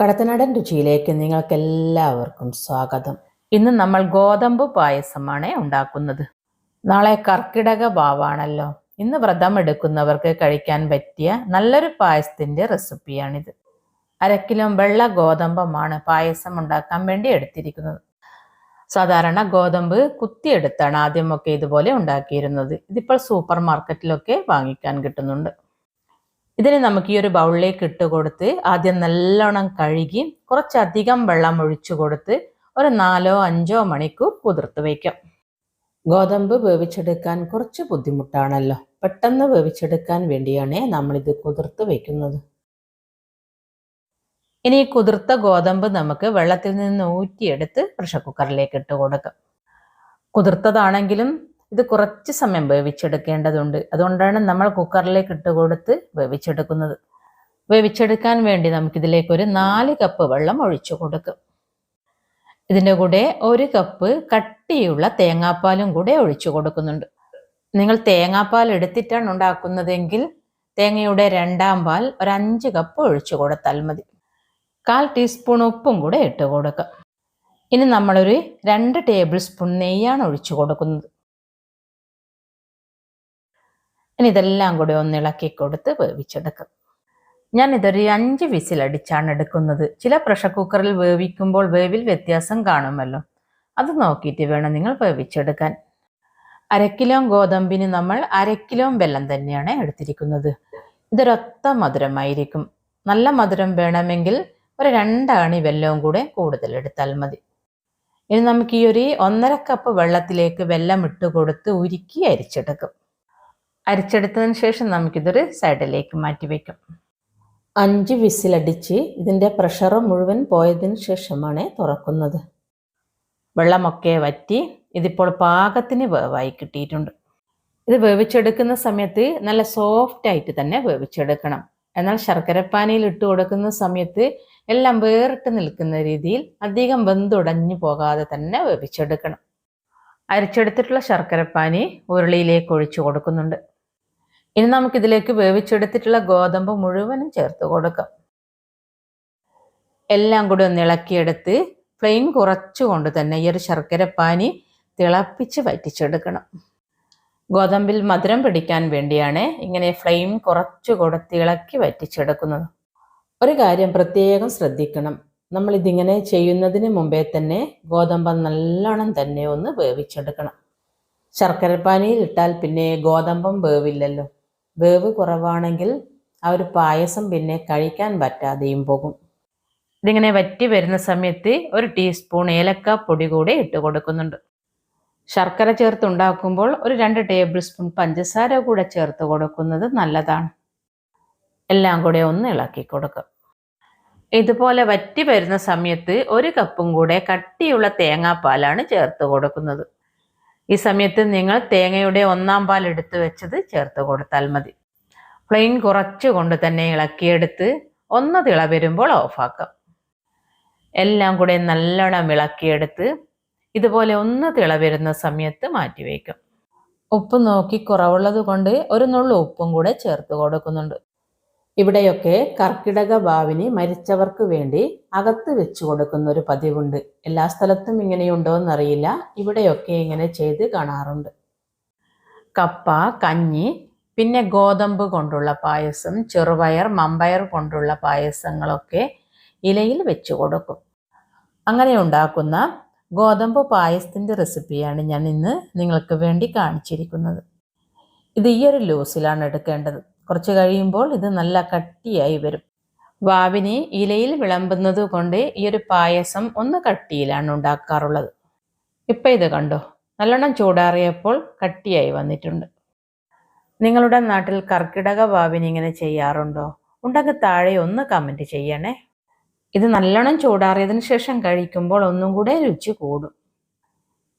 കടത്തനാടൻ രുചിയിലേക്ക് നിങ്ങൾക്ക് എല്ലാവർക്കും സ്വാഗതം. ഇന്ന് നമ്മൾ ഗോതമ്പ് പായസമാണ് ഉണ്ടാക്കുന്നത്. നാളെ കർക്കിടക ഭാവാണല്ലോ. ഇന്ന് വ്രതം എടുക്കുന്നവർക്ക് കഴിക്കാൻ പറ്റിയ നല്ലൊരു പായസത്തിന്റെ റെസിപ്പിയാണിത്. കിലോ വെള്ള ഗോതമ്പമാണ് പായസം ഉണ്ടാക്കാൻ വേണ്ടി എടുത്തിരിക്കുന്നത്. സാധാരണ ഗോതമ്പ് കുത്തിയെടുത്താണ് ആദ്യമൊക്കെ ഇതുപോലെ ഉണ്ടാക്കിയിരുന്നത്. ഇതിപ്പോൾ സൂപ്പർ മാർക്കറ്റിലൊക്കെ വാങ്ങിക്കാൻ കിട്ടുന്നുണ്ട്. ഇതിന് നമുക്ക് ഈ ഒരു ബൗളിലേക്ക് ഇട്ട് കൊടുത്ത് ആദ്യം നല്ലോണം കഴുകി കുറച്ചധികം വെള്ളം ഒഴിച്ചു കൊടുത്ത് ഒരു നാലോ അഞ്ചോ മണിക്കൂർ കുതിർത്ത് വയ്ക്കാം. ഗോതമ്പ് വേവിച്ചെടുക്കാൻ കുറച്ച് ബുദ്ധിമുട്ടാണല്ലോ. പെട്ടെന്ന് വേവിച്ചെടുക്കാൻ വേണ്ടിയാണ് നമ്മളിത് കുതിർത്ത് വയ്ക്കുന്നത്. ഇനി കുതിർത്ത ഗോതമ്പ് നമുക്ക് വെള്ളത്തിൽ നിന്ന് ഊറ്റിയെടുത്ത് പ്രഷർ കുക്കറിലേക്ക് ഇട്ട് കൊടുക്കാം. കുതിർത്തതാണെങ്കിലും ഇത് കുറച്ച് സമയം വേവിച്ചെടുക്കേണ്ടതുണ്ട്. അതുകൊണ്ടാണ് നമ്മൾ കുക്കറിലേക്ക് ഇട്ട് കൊടുത്ത് വേവിച്ചെടുക്കുന്നത്. വേവിച്ചെടുക്കാൻ വേണ്ടി നമുക്കിതിലേക്ക് ഒരു നാല് കപ്പ് വെള്ളം ഒഴിച്ചു കൊടുക്കും. ഇതിന്റെ കൂടെ ഒരു കപ്പ് കട്ടിയുള്ള തേങ്ങാപ്പാലും കൂടെ ഒഴിച്ചു കൊടുക്കുന്നുണ്ട്. നിങ്ങൾ തേങ്ങാപ്പാൽ എടുത്തിട്ടാണ് ഉണ്ടാക്കുന്നതെങ്കിൽ തേങ്ങയുടെ രണ്ടാം പാൽ ഒരു അഞ്ച് കപ്പ് ഒഴിച്ചു കൊടുത്താൽ മതി. കാൽ ടീസ്പൂൺ ഉപ്പും കൂടെ ഇട്ട് കൊടുക്കാം. ഇനി നമ്മളൊരു രണ്ട് ടേബിൾ സ്പൂൺ നെയ്യാണ് ഒഴിച്ചു കൊടുക്കുന്നത്. ഇനി ഇതെല്ലാം കൂടി ഒന്നിളക്കി കൊടുത്ത് വേവിച്ചെടുക്കും ഞാൻ ഇതൊരു അഞ്ച് വിസിലടിച്ചാണ് എടുക്കുന്നത്. ചില പ്രഷർ കുക്കറിൽ വേവിക്കുമ്പോൾ വേവിൽ വ്യത്യാസം കാണുമല്ലോ. അത് നോക്കിയിട്ട് വേണം നിങ്ങൾ വേവിച്ചെടുക്കാൻ. അര കിലോ ഗോതമ്പിന് നമ്മൾ അര കിലോ വെള്ളം തന്നെയാണ് എടുത്തിരിക്കുന്നത്. ഇതൊരൊത്ത മധുരമായിരിക്കും. നല്ല മധുരം വേണമെങ്കിൽ ഒരു രണ്ടാണി വെല്ലവും കൂടെ കൂടുതൽ എടുത്താൽ മതി. ഇനി നമുക്ക് ഈ ഒരു ഒന്നര കപ്പ് വെള്ളത്തിലേക്ക് വെല്ലം ഇട്ട് കൊടുത്ത് ഉരുക്കി അരിച്ചെടുക്കും. അരിച്ചെടുത്തതിന് ശേഷം നമുക്കിതൊരു സൈഡിലേക്ക് മാറ്റി വെക്കാം. അഞ്ച് വിസിലടിച്ച് ഇതിന്റെ പ്രഷർ മുഴുവൻ പോയതിന് ശേഷമാണ് തുറക്കുന്നത്. വെള്ളമൊക്കെ വറ്റി ഇതിപ്പോൾ പാകത്തിന് വേവായി കിട്ടിയിട്ടുണ്ട്. ഇത് വേവിച്ചെടുക്കുന്ന സമയത്ത് നല്ല സോഫ്റ്റ് ആയിട്ട് തന്നെ വേവിച്ചെടുക്കണം. എന്നാൽ ശർക്കരപ്പാനിയിൽ ഇട്ട് കൊടുക്കുന്ന സമയത്ത് എല്ലാം വേറിട്ട് നിൽക്കുന്ന രീതിയിൽ അധികം വെന്തുടഞ്ഞു പോകാതെ തന്നെ വേവിച്ചെടുക്കണം. അരിച്ചെടുത്തിട്ടുള്ള ശർക്കരപ്പാനി ഉരുളിയിലേക്ക് ഒഴിച്ചു കൊടുക്കുന്നുണ്ട്. ഇനി നമുക്ക് ഇതിലേക്ക് വേവിച്ചെടുത്തിട്ടുള്ള ഗോതമ്പ് മുഴുവനും ചേർത്ത് കൊടുക്കാം. എല്ലാം കൂടി ഒന്ന് ഇളക്കിയെടുത്ത് ഫ്ലെയിം കുറച്ചുകൊണ്ട് തന്നെ ഈ ഒരു ശർക്കരപ്പാനി തിളപ്പിച്ച് വറ്റിച്ചെടുക്കണം. ഗോതമ്പിൽ മധുരം പിടിക്കാൻ വേണ്ടിയാണ് ഇങ്ങനെ ഫ്ലെയിം കുറച്ചു കൊടുത്ത് ഇളക്കി വറ്റിച്ചെടുക്കുന്നത്. ഒരു കാര്യം പ്രത്യേകം ശ്രദ്ധിക്കണം. നമ്മൾ ഇതിങ്ങനെ ചെയ്യുന്നതിന് മുമ്പേ തന്നെ ഗോതമ്പ് നല്ലോണം തന്നെ ഒന്ന് വേവിച്ചെടുക്കണം. ശർക്കരപ്പാനിയിൽ ഇട്ടാൽ പിന്നെ ഗോതമ്പം വേവില്ലല്ലോ. വേവ് കുറവാണെങ്കിൽ ആ ഒരു പായസം പിന്നെ കഴിക്കാൻ പറ്റാതെയും പോകും. ഇതിങ്ങനെ വറ്റി വരുന്ന സമയത്ത് ഒരു ടീസ്പൂൺ ഏലക്ക പൊടി കൂടെ ഇട്ട് കൊടുക്കുന്നുണ്ട്. ശർക്കര ചേർത്ത് ഉണ്ടാക്കുമ്പോൾ ഒരു രണ്ട് ടേബിൾ സ്പൂൺ പഞ്ചസാര കൂടെ ചേർത്ത് കൊടുക്കുന്നത് നല്ലതാണ്. എല്ലാം കൂടെ ഒന്ന് ഇളക്കി കൊടുക്കുക. ഇതുപോലെ വറ്റി വരുന്ന സമയത്ത് ഒരു കപ്പും കൂടെ കട്ടിയുള്ള തേങ്ങാപ്പാലാണ് ചേർത്ത് കൊടുക്കുന്നത്. ഈ സമയത്ത് നിങ്ങൾ തേങ്ങയുടെ ഒന്നാം പാൽ എടുത്തു വെച്ചത് ചേർത്ത് കൊടുത്താൽ മതി. പ്ലെയിൻ കുറച്ച് കൊണ്ട് തന്നെ ഇളക്കിയെടുത്ത് ഒന്ന് തിള വരുമ്പോൾ ഓഫാക്കാം. എല്ലാം കൂടെ നല്ലോണം ഇളക്കിയെടുത്ത് ഇതുപോലെ ഒന്ന് തിള വരുന്ന സമയത്ത് മാറ്റി വയ്ക്കും ഉപ്പ് നോക്കി കുറവുള്ളത് കൊണ്ട് ഒരു നുള്ളു ഉപ്പും കൂടെ ചേർത്ത് കൊടുക്കുന്നുണ്ട്. ഇവിടെയൊക്കെ കർക്കിടക ഭാവിനി മരിച്ചവർക്ക് വേണ്ടി അകത്ത് വെച്ചു കൊടുക്കുന്ന ഒരു പതിവുണ്ട്. എല്ലാ സ്ഥലത്തും ഇങ്ങനെയുണ്ടോ എന്നറിയില്ല. ഇവിടെയൊക്കെ ഇങ്ങനെ ചെയ്ത് കാണാറുണ്ട്. കപ്പ കഞ്ഞി പിന്നെ ഗോതമ്പ് കൊണ്ടുള്ള പായസം ചെറുപയർ മമ്പയർ കൊണ്ടുള്ള പായസങ്ങളൊക്കെ ഇലയിൽ വെച്ചു കൊടുക്കും. അങ്ങനെ ഉണ്ടാക്കുന്ന ഗോതമ്പ് പായസത്തിന്റെ റെസിപ്പിയാണ് ഞാൻ ഇന്ന് നിങ്ങൾക്ക് വേണ്ടി കാണിച്ചിരിക്കുന്നത്. ഇത് ഈ ഒരു ലൂസിലാണ് എടുക്കേണ്ടത്. കുറച്ച് കഴിയുമ്പോൾ ഇത് നല്ല കട്ടിയായി വരും. വാവിനെ ഇലയിൽ വിളമ്പുന്നത് കൊണ്ട് ഈ ഒരു പായസം ഒന്ന് കട്ടിയിലാണ് ഉണ്ടാക്കാറുള്ളത്. ഇപ്പം ഇത് കണ്ടോ? നല്ലോണം ചൂടാറിയപ്പോൾ കട്ടിയായി വന്നിട്ടുണ്ട്. നിങ്ങളുടെ നാട്ടിൽ കർക്കിടക വാവിന് ഇങ്ങനെ ചെയ്യാറുണ്ടോ? ഉണ്ടെങ്കിൽ താഴെ ഒന്ന് കമന്റ് ചെയ്യണേ. ഇത് നല്ലോണം ചൂടാറിയതിന് ശേഷം കഴിക്കുമ്പോൾ ഒന്നും കൂടെ രുചി കൂടും.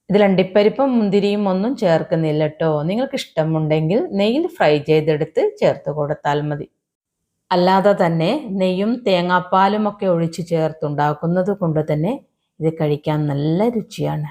ഇതിൽ അണ്ടിപ്പരിപ്പും മുന്തിരിയും ഒന്നും ചേർക്കുന്നില്ല കേട്ടോ നിങ്ങൾക്ക് ഇഷ്ടമുണ്ടെങ്കിൽ നെയ്യിൽ ഫ്രൈ ചെയ്തെടുത്ത് ചേർത്ത് കൊടുത്താൽ മതി. അല്ലാതെ തന്നെ നെയ്യും തേങ്ങാപ്പാലും ഒക്കെ ഒഴിച്ച് ചേർത്തുണ്ടാക്കുന്നത് കൊണ്ട് തന്നെ ഇത് കഴിക്കാൻ നല്ല രുചിയാണ്.